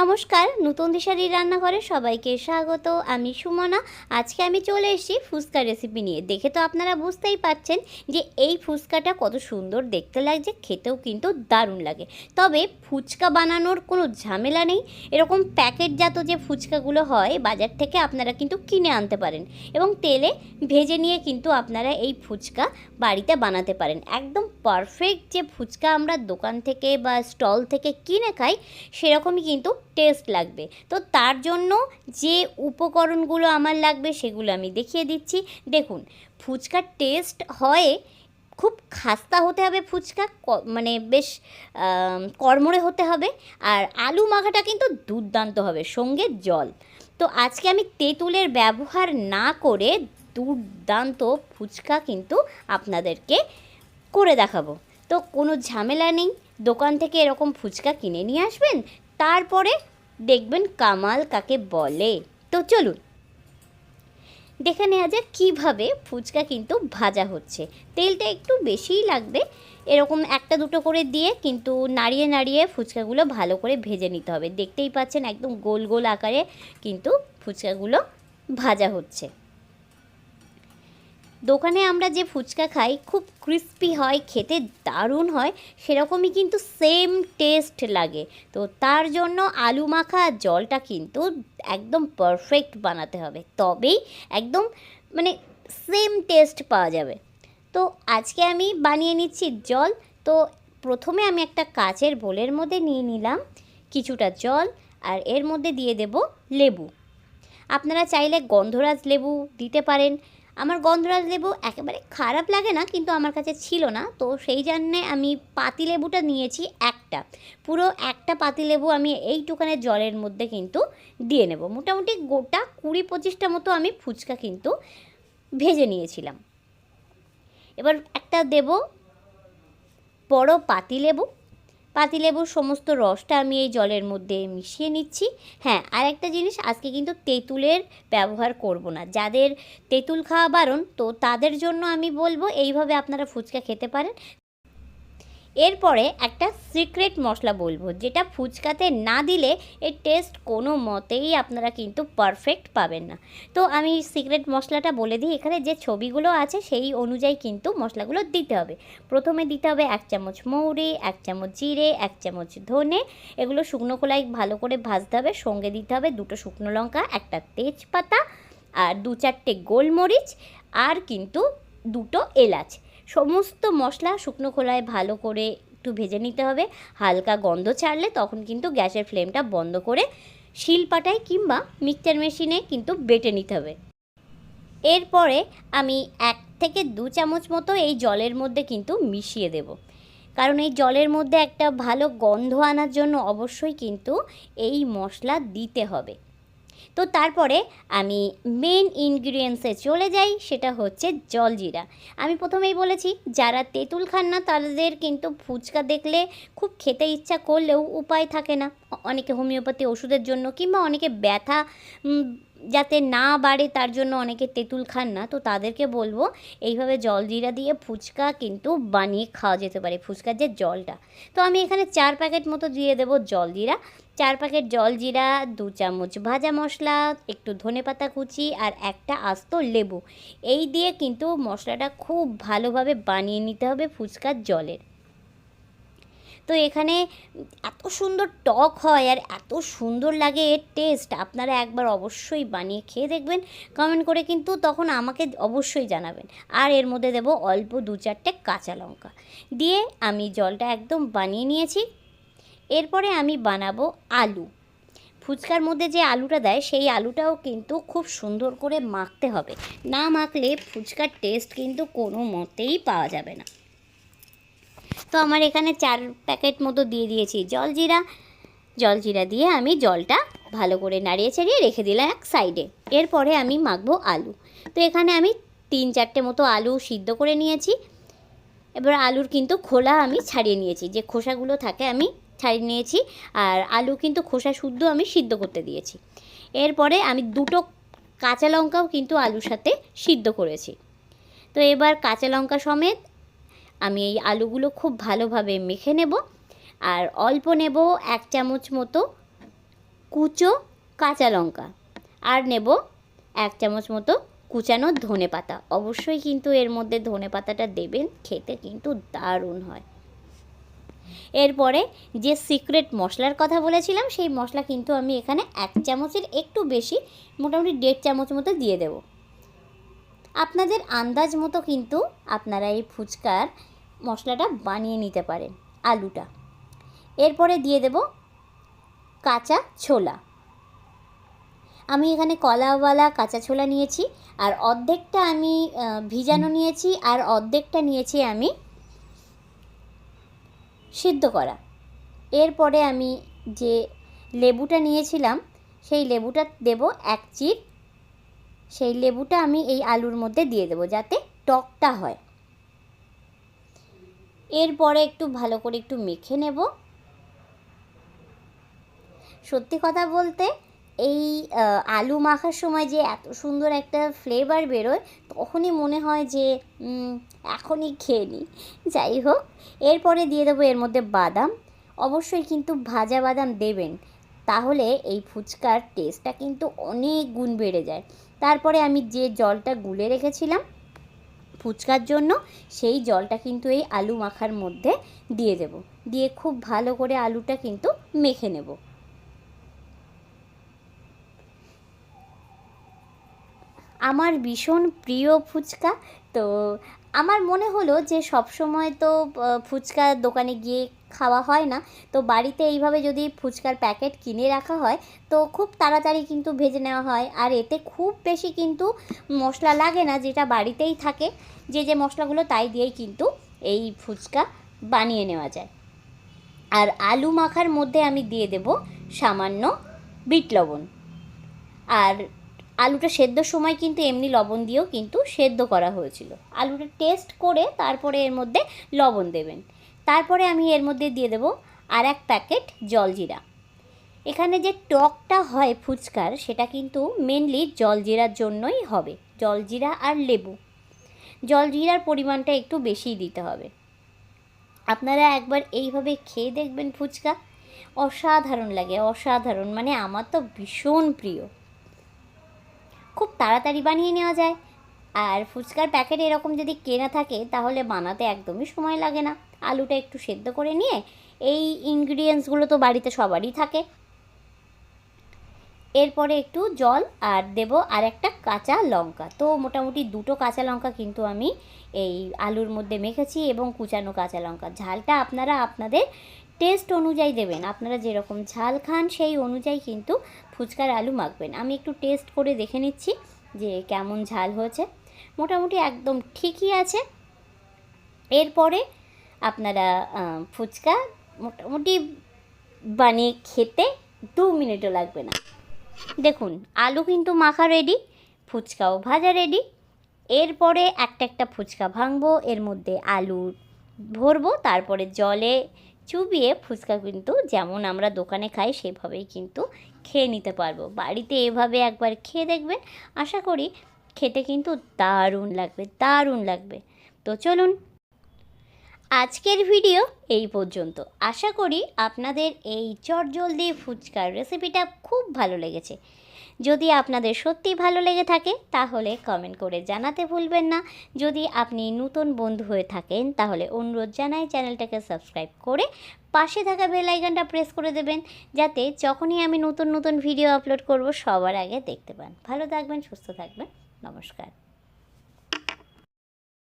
নমস্কার, নতুন দিশারি রান্নাঘরে সবাইকে স্বাগত। আমি সুমনা, আজকে আমি চলে এসেছি ফুচকা রেসিপি নিয়ে। দেখে তো আপনারা বুঝতেই পাচ্ছেন যে এই ফুচকাটা কত সুন্দর দেখতে লাগছে, খেতেও কিন্তু দারুণ লাগে। তবে ফুচকা বানানোর কোনো ঝামেলা নেই। এরকম প্যাকেটজাত যে ফুচকাগুলো হয়, বাজার থেকে আপনারা কিন্তু কিনে আনতে পারেন এবং তেলে ভেজে নিয়ে কিন্তু আপনারা এই ফুচকা বাড়িতে বানাতে পারেন। একদম পারফেক্ট যে ফুচকা আমরা দোকান থেকে বা স্টল থেকে কিনে খাই, সেরকমই কিন্তু টেস্ট লাগবে। তো তার জন্য যে উপকরণগুলো আমার লাগবে সেগুলো আমি দেখিয়ে দিচ্ছি। দেখুন, ফুচকার টেস্ট হয় খুব খাস্তা হতে হবে ফুচকা মানে বেশ কড়মড়ে হতে হবে। আর আলু মাখাটা কিন্তু দুর্দান্ত হবে, সঙ্গে জল। তো আজকে আমি তেঁতুলের ব্যবহার না করে দুর্দান্ত ফুচকা কিন্তু আপনাদেরকে করে দেখাবো। তো কোনো ঝামেলা নেই, দোকান থেকে এরকম ফুচকা কিনে নিয়ে আসবেন, তারপরে দেখবেন কামাল কাকে বলে। তো চলুন। দেখে নেওয়া যাক কীভাবে ফুচকা কিন্তু ভাজা হচ্ছে। তেলটা একটু বেশিই লাগবে। এরকম একটা দুটো করে দিয়ে কিন্তু নাড়িয়ে নাড়িয়ে ফুচকাগুলো ভালো করে ভেজে নিতে হবে। দেখতেই পাচ্ছেন একদম গোল গোল আকারে কিন্তু ফুচকাগুলো ভাজা হচ্ছে। দোকানে আমরা যে ফুচকা খাই, খুব ক্রিস্পি হয়, খেতে দারুণ হয়, সেরকমই কিন্তু সেম টেস্ট লাগে। তো তার জন্য আলু মাখা জলটা কিন্তু একদম পারফেক্ট বানাতে হবে। তবেই একদম মানে সেম টেস্ট পাওয়া যাবে। তো আজকে আমি বানিয়ে নিচ্ছি জল। তো প্রথমে আমি একটা কাচের বোলের মধ্যে নিয়ে নিলাম কিছুটা জল আর এর মধ্যে দিয়ে দেব লেবু। আপনারা চাইলে গন্ধরাজ লেবু দিতে পারেন। আমার গন্ধরাজ লেবু একেবারে খারাপ লাগে না, কিন্তু আমার কাছে ছিল না। তো সেই জন্যে আমি পাতিলেবুটা নিয়েছি একটা। পুরো একটা পাতিলেবু আমি এইটুখানে জলের মধ্যে কিন্তু দিয়ে নেব। মোটামুটি গোটা কুড়ি পঁচিশটা মতো আমি ফুচকা কিন্তু ভেজে নিয়েছিলাম। এবার একটা দেব বড় পাতিলেবু পাতিলেবুর সমস্ত রসটা আমি এই জলের মধ্যে মিশিয়ে নিচ্ছি। হ্যাঁ আর একটা জিনিস, আজকে কিন্তু তেঁতুলের ব্যবহার করব না। যাদের তেঁতুল খাওয়া বারণ, তো তাদের জন্য আমি বলব, এইভাবে আপনারা ফুচকা খেতে পারেন। এরপরে একটা সিক্রেট মশলা বলব, যেটা ফুচকাতে না দিলে এর টেস্ট কোনো মতেই আপনারা কিন্তু পারফেক্ট পাবেন না। তো আমি সিক্রেট মশলাটা বলে দিই, এখানে যে ছবিগুলো আছে সেই অনুযায়ী কিন্তু মশলাগুলো দিতে হবে। প্রথমে দিতে হবে এক চামচ মৌরি, এক চামচ জিরে, এক চামচ ধনে, এগুলো শুকনো খোলায় ভালো করে ভাজতে হবে, সঙ্গে দিতে হবে দুটো শুকনো লঙ্কা, একটা তেজপাতা, আর দু চারটে গোলমরিচ, আর কিন্তু দুটো এলাচ। সমস্ত মশলা শুকনো খোলায় ভালো করে একটু ভেজে নিতে হবে। হালকা গন্ধ ছাড়লে তখন কিন্তু গ্যাসের ফ্লেমটা বন্ধ করে শিলপাটায় কিংবা মিক্সচার মেশিনে কিন্তু বেটে নিতে হবে। এরপরে আমি এক থেকে দু চামচ মতো এই জলের মধ্যে কিন্তু মিশিয়ে দেব। কারণ এই জলের মধ্যে একটা ভালো গন্ধ আনার জন্য অবশ্যই কিন্তু এই মশলা দিতে হবে। তো তারপরে আমি মেন ইনগ্রিডিয়েন্টসে চলে যাই, সেটা হচ্ছে জলজিরা আমি প্রথমেই বলেছি, যারা তেঁতুল খান না, তাদের কিন্তু ফুচকা দেখলে খুব খেতে ইচ্ছা করলেও উপায় থাকে না। অনেকে হোমিওপ্যাথি ওষুধের জন্য কিংবা অনেকে ব্যথা যাতে না বাড়ে তার জন্য অনেকে তেঁতুল খান না, তো তাদেরকে বলব এইভাবে জলজিরা দিয়ে ফুচকা কিন্তু বানিয়ে খাওয়া যেতে পারে, ফুচকার যে জলটা। তো আমি এখানে চার প্যাকেট মতো দিয়ে দেবো জলজিরা চার প্যাকেট জলজিরা দু চামচ ভাজা মশলা, একটু ধনেপাতা কুচি আর একটা আস্ত লেবু। এই দিয়ে কিন্তু মশলাটা খুব ভালোভাবে বানিয়ে নিতে হবে ফুচকার জলের। তো এখানে এত সুন্দর টক হয় আর এত সুন্দর লাগে এর টেস্ট আপনারা একবার অবশ্যই বানিয়ে খেয়ে দেখবেন। কমেন্ট করে কিন্তু তখন আমাকে অবশ্যই জানাবেন। আর এর মধ্যে দেব অল্প দু চারটে কাঁচা লঙ্কা। দিয়ে আমি জলটা একদম বানিয়ে নিয়েছি। এরপরে আমি বানাবো আলু। ফুচকার মধ্যে যে আলুটা দেয়, সেই আলুটাও কিন্তু খুব সুন্দর করে মাখতে হবে। না মাখলে ফুচকার টেস্ট কিন্তু কোনো মতেই পাওয়া যাবে না। তো আমার এখানে চার প্যাকেট মতো দিয়ে দিয়েছি। জলজিরা জলজিরা দিয়ে আমি জলটা ভালো করে নাড়িয়ে ছাড়িয়ে রেখে দিলাম এক সাইডে। এরপরে আমি মাখবো আলু। তো এখানে আমি তিন চারটে মতো আলু সিদ্ধ করে নিয়েছি। এবার আলুর কিন্তু খোলা আমি ছাড়িয়ে নিয়েছি। যে খোসাগুলো থাকে আমি ছাড়িয়ে নিয়েছি আর আলু কিন্তু খোসা শুদ্ধ আমি সিদ্ধ করতে দিয়েছি। এরপরে আমি দুটো কাঁচা লঙ্কাও কিন্তু আলুর সাথে সিদ্ধ করেছি। তো এবার কাঁচা লঙ্কা সমেত আমি এই আলুগুলো খুব ভালোভাবে মেখে নেব আর অল্প নেব এক চামচ মতো কুচো কাঁচা লঙ্কা আর নেব এক চামচ মতো কুচানো ধনে পাতা। অবশ্যই কিন্তু এর মধ্যে ধনে পাতাটা দেবেন, খেতে কিন্তু দারুণ হয়। এরপরে যে সিক্রেট মশলার কথা বলেছিলাম, সেই মশলা কিন্তু আমি এখানে এক চামচের একটু বেশি, মোটামুটি দেড় চামচ মতো দিয়ে দেব। আপনাদের আন্দাজ মতো কিন্তু আপনারা এই ফুচকার মশলাটা বানিয়ে নিতে পারেন, আলুটা। এরপরে দিয়ে দেব কাঁচা ছোলা। আমি এখানে কলাওয়ালা কাঁচা ছোলা নিয়েছি, আর অর্ধেকটা আমি ভিজানো নিয়েছি, আর অর্ধেকটা নিয়েছি আমি সিদ্ধ করা। এরপরে আমি যে লেবুটা নিয়েছিলাম, সেই লেবুটা দেব এক চির সেই লেবুটা আমি এই আলুর মধ্যে দিয়ে দেবো যাতে টকটা হয়। এরপরে একটু ভালো করে একটু মেখে নেব। সত্যি কথা বলতে এই আলু মাখার সময় যে এত সুন্দর একটা ফ্লেভার বেরোয়, তখনই মনে হয় যে এখনই খেয়ে নিই। যাই হোক, এরপরে দিয়ে দেবো এর মধ্যে বাদাম। অবশ্যই কিন্তু ভাজা বাদাম দেবেন, তাহলে এই ফুচকার টেস্টটা কিন্তু অনেক গুণ বেড়ে যায়। তারপরে আমি যে জলটা গুলে রেখেছিলাম ফুচকার জন্য, সেই জলটা কিন্তু এই আলু মাখার মধ্যে দিয়ে দেব। দিয়ে খুব ভালো করে আলুটা কিন্তু মেখে নেব। আমার ভীষণ প্রিয় ফুচকা। তো আমার মনে হলো যে সব সময় তো আহ, ফুচকার দোকানে গিয়ে খাওয়া হয় না। তো বাড়িতে এইভাবে যদি ফুচকার প্যাকেট কিনে রাখা হয় তো খুব তাড়াতাড়ি কিন্তু ভেজে নেওয়া হয়। আর এতে খুব বেশি কিন্তু মশলা লাগে না যেটা বাড়িতেই থাকে। যে যে মশলাগুলো তাই দিয়েই কিন্তু এই ফুচকা বানিয়ে নেওয়া যায়। আর আলু মাখার মধ্যে আমি দিয়ে দেব সামান্য বিট লবণ। আর আলুটা সেদ্ধর সময় কিন্তু এমনি লবণ দিয়েও কিন্তু সেদ্ধ করা হয়েছিল। আলুটা টেস্ট করে তারপরে এর মধ্যে লবণ দেবেন। তারপরে আমি এর মধ্যে দিয়ে দেবো আর এক প্যাকেট জলজিরা এখানে যে টকটা হয় ফুচকার, সেটা কিন্তু মেনলি জলজিরার জন্যই হবে। জলজিরা আর লেবু। জলজিরার পরিমাণটা একটু বেশিই দিতে হবে। আপনারা একবার এইভাবে খেয়ে দেখবেন ফুচকা। অসাধারণ লাগে, অসাধারণ। মানে আমার তো ভীষণ প্রিয়। খুব তাড়াতাড়ি বানিয়ে নেওয়া যায়। আর ফুচকার প্যাকেট এরকম যদি কেনা থাকে, তাহলে বানাতে একদমই সময় লাগে না। আলুটা একটু সেদ্ধ করে নিয়ে, এই ইনগ্রিডিয়েন্টসগুলো তো বাড়িতে সবারই থাকে। এরপরে একটু জল, আর দেব আর একটা কাঁচা লঙ্কা। তো মোটামুটি দুটো কাঁচা লঙ্কা কিন্তু আমি এই আলুর মধ্যে মেখেছি এবং কুচানো কাঁচা লঙ্কা। ঝালটা আপনারা আপনাদের টেস্ট অনুযায়ী দেবেন। আপনারা যেরকম ঝাল খান, সেই অনুযায়ী কিন্তু ফুচকার আলু মাখবেন। আমি একটু টেস্ট করে দেখে নিচ্ছি যে কেমন ঝাল হয়েছে। মোটামুটি একদম ঠিকই আছে। এরপরে আপনারা ফুচকা মোটামুটি বানিয়ে খেতে দু মিনিটও লাগবে না। দেখুন, আলু কিন্তু মাখা রেডি ফুচকাও ভাজা রেডি এরপরে একটা একটা ফুচকা ভাঙবো, এর মধ্যে আলু ভরবো, তারপরে জলে চুবিয়ে ফুচকা কিন্তু যেমন আমরা দোকানে খাই, সেভাবেই কিন্তু খেয়ে নিতে পারব। বাড়িতে এভাবে একবার খেয়ে দেখবেন। আশা করি খেতে কিন্তু দারুণ লাগবে দারুণ লাগবে। তো চলুন, আজকের ভিডিও এই পর্যন্ত। আশা করি আপনাদের এই চটজলদি ফুচকার রেসিপিটা খুব ভালো লেগেছে। যদি আপনাদের সত্যি ভালো লেগে থাকে, তাহলে কমেন্ট করে জানাতে ভুলবেন না। যদি আপনি নতুন বন্ধু হয়ে থাকেন, তাহলে অনুরোধ জানাই চ্যানেলটাকে সাবস্ক্রাইব করে পাশে থাকা বেল আইকনটা প্রেস করে দেবেন, যাতে যখনই আমি নতুন নতুন ভিডিও আপলোড করব, সবার আগে দেখতে পান। ভালো থাকবেন, সুস্থ থাকবেন। নমস্কার।